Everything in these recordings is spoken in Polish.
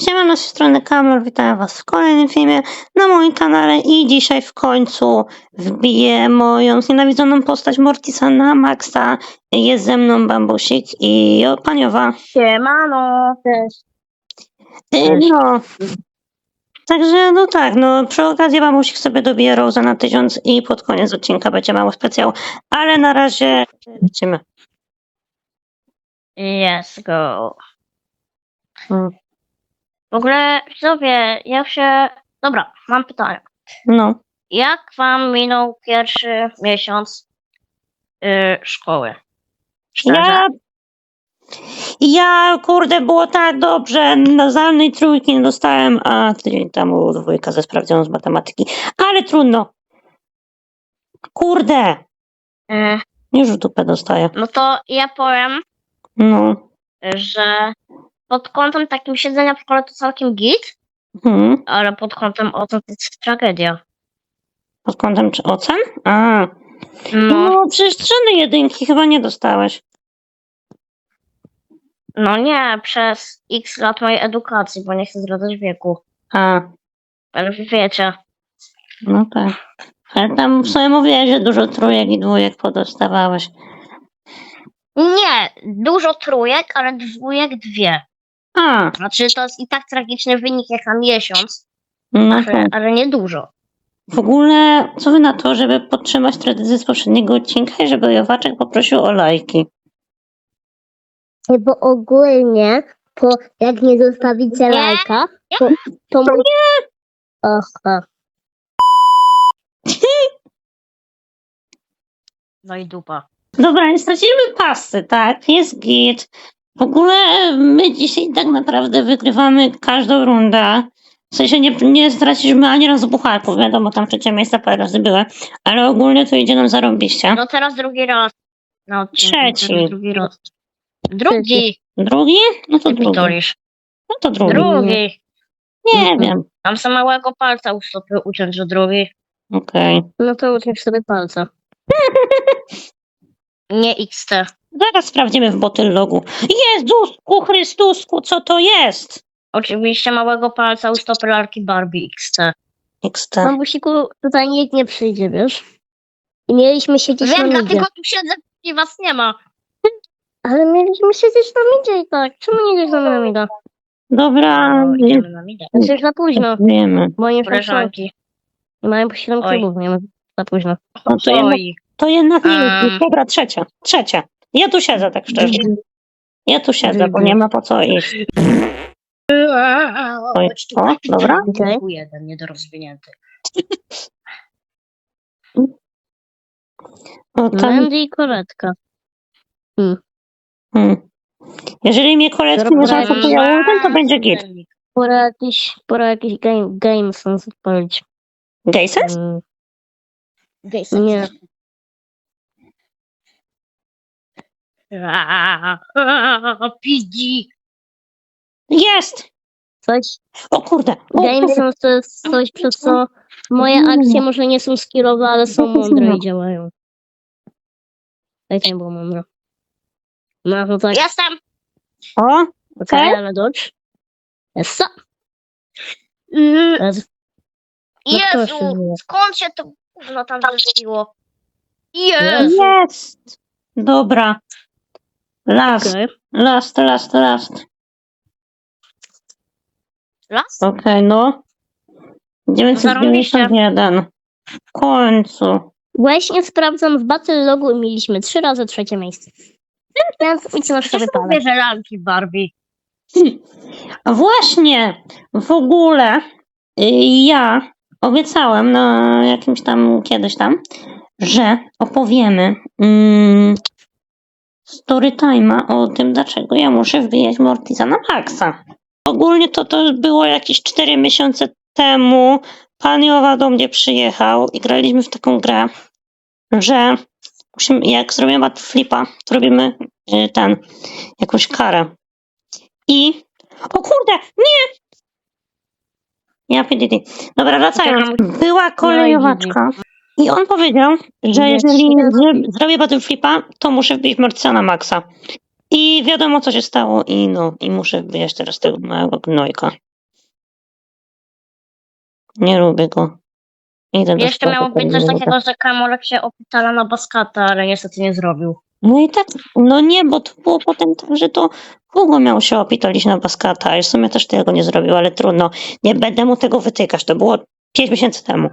Siemano, z tej strony Kamil, witam was w kolejnym filmie na moim kanale i dzisiaj w końcu wbiję moją znienawidzoną postać Mortisa na Maxa. Jest ze mną Bambusik i Paniowa. Siemano. Cześć. Y, No. Także no tak, no przy okazji Bambusik sobie dobije Rosa na tysiąc i pod koniec odcinka będzie mały specjał, ale na razie lecimy. Yes, go. Mm. W ogóle, widzowie, jak się... Dobra, mam pytanie. No. Jak wam minął pierwszy miesiąc y, szkoły? Szczerze? Ja, ja, kurde, było tak dobrze. Na zdalnej trójki nie dostałem, a tydzień temu dwójka ze sprawdzoną z matematyki. Ale trudno. Kurde, Y, już w dupę dostaję. no to ja powiem, No. że pod kątem takim siedzenia w szkole to całkiem git, Hmm. ale pod kątem ocen to jest tragedia. Pod kątem czy ocen? A. No, No, przecież jedynki chyba nie dostałeś. no nie, przez x lat mojej edukacji, bo nie chcę zdradzać wieku. A, Ale wy wiecie. no tak. Ale tam w sumie mówiłeś, że dużo trójek i dwójek podostawałeś. Nie, dużo trójek, ale dwójek dwie. A, Znaczy to jest i tak tragiczny wynik jak na miesiąc, no ale, tak. ale nie dużo. W ogóle, co wy na to, żeby podtrzymać tradycję z poprzedniego odcinka i żeby Jowaczek poprosił o lajki? Bo ogólnie, po, jak nie zostawicie Nie. lajka, to, to mój... Aha. No i dupa. Dobra, nie straciliśmy pasy, tak? Jest git. W ogóle my dzisiaj tak naprawdę wygrywamy każdą rundę. W sensie nie, nie straciliśmy ani razu bucharków, wiadomo, tam trzecie miejsca parę razy były, ale ogólnie to idzie nam zarąbiście. No teraz drugi raz. Odcinku, Trzeci. teraz Drugi raz. Drugi. Drugi? No to Ty drugi. pitolisz. No to drugi. Drugi. Nie wiem. Mam za małego palca u stopy uciąć, że drugi. Okej. No to utniesz sobie palca. Nie XT. Zaraz sprawdzimy w botyllogu. Jezusku Chrystusku, co to jest? Oczywiście małego palca u stopy lalki Barbie XT. XT. Mamusiku, tutaj nikt nie przyjdzie, wiesz? I mieliśmy siedzieć Wiem, na midzie. dlatego tu siedzę i was nie ma. Ale mieliśmy siedzieć na midzie i tak. Czemu nie idziesz na mida? Dobra, No, nie idziemy na midę. Jest już za późno. wiemy. Bo nie są Koleżanki. Mają po 7 Oj. klubów, nie ma za późno. No to jednak, Oj. to jednak nie A. jest. Dobra, trzecia. Trzecia. Ja tu siedzę, tak szczerze. Ja tu siedzę, bo nie ma po co iść. Oj, o, dobra. Okej. Jeden niedorozwinięty. O, tam, Mandy i koletka. hmm. Jeżeli mnie kolecki nie Dobra, zaatakują, to będzie git. Pora jakiś, pora jakiś game, game sens odpalić. Gejses? Mm, Gejsek. Nie. Pidzi. Jest! Coś. O kurde. O, Game kurde. sens to jest coś, przez co moje akcje może nie są skillowe, ale są mądre i działają. Ej, to nie było mądre. No to tak, Jestem. O, okej, tak? ale dodge. Jest co? Mm, Teraz No Jezu, skąd się to gówno tam zrespiło? Jezu. jest! Dobra. Last, Okej. last, last, last. Las? Okej, no. 991. W końcu. Właśnie sprawdzam w Battle Logu i mieliśmy trzy razy trzecie miejsce. Więc nic na Przecież wypadek. mówię, że lalki Barbie. A Właśnie, w ogóle y, ja obiecałem na jakimś tam, kiedyś tam, że opowiemy mm, story time'a o tym, dlaczego ja muszę wbijać Mortisa na maksa. Ogólnie to to było jakieś 4 miesiące temu. Pan Jowa do mnie przyjechał i graliśmy w taką grę, że musimy, jak zrobimy battleflipa, to robimy y, ten, jakąś karę. I o kurde, nie! Ja PDD. Dobra, wracając. Była kolejowaczka. I on powiedział, że jeżeli zro- zrobię battle flipa, to muszę wbić Mortisa na maksa. I wiadomo, co się stało i no, i muszę wbijać teraz tego małego gnojka. Nie lubię go. Idę do Jeszcze miało być coś takiego, że Kamolek się opitala na Baskata, ale niestety nie zrobił. No i tak, no nie, bo to było potem tak, że to Hugo miał się opitolić na Baskata i w sumie też tego nie zrobił, ale trudno. Nie będę mu tego wytykać, to było 5 miesięcy temu.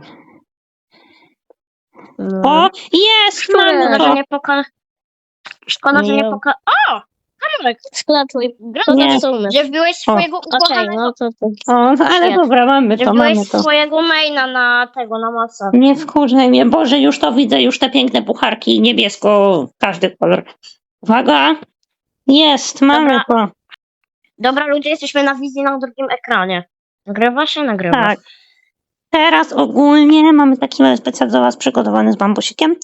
No. O, jest, mamy Szkoda, że to. nie poka... Szkoda, że nie poka... O! Kamolek, Sklatuj, Nie. sumę. gdzie wbiłeś swojego Okej, ukochanego... no to, to O, no ale Nie. dobra, mamy to, wbiłeś mamy to. swojego maina na tego, na masa. Nie wkurzaj mnie, Boże, już to widzę, już te piękne pucharki, niebiesko, każdy kolor. Uwaga, jest, mamy to. Dobra, ludzie, jesteśmy na wizji na drugim ekranie. Nagrywa się? Nagrywa. Tak. Teraz ogólnie mamy taki mały specjal dla Was przygotowany z bambusikiem,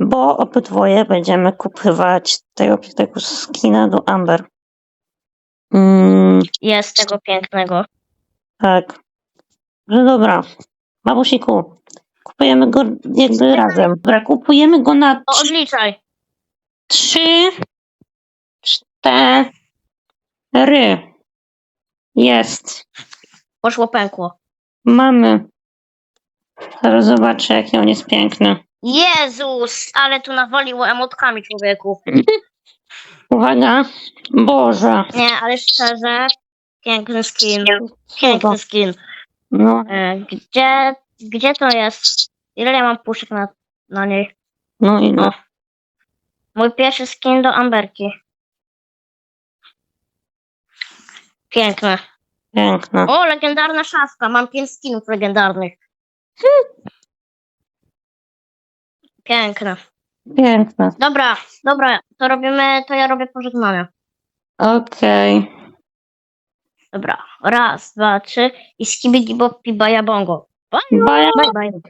bo obydwoje będziemy kupywać tego pięknego skina do Amber. Mm, Jest tego pięknego. tak. No dobra, babusiku, kupujemy go jakby razem. Dobra, kupujemy go na O, odliczaj. trzy, cztery. Jest. Poszło pękło. Mamy. Zaraz zobaczę, jaki on jest piękny. Jezus, ale tu nawaliło emotkami człowieku. Uwaga. Boże. Nie, ale szczerze, piękny skin. Piękny skin. No, E, Gdzie, gdzie to jest? Ile ja mam puszek na, na niej? no i no. Mój pierwszy skin do Amberki. Piękne. Piękne. O, legendarna szafka. Mam pięć skinów legendarnych. Piękne. Piękne. Dobra, dobra, to robimy, to ja robię pożegnania. Okej. Dobra, raz, dwa, trzy i skibidi boppi baja bongo. Bye. Bye, bye.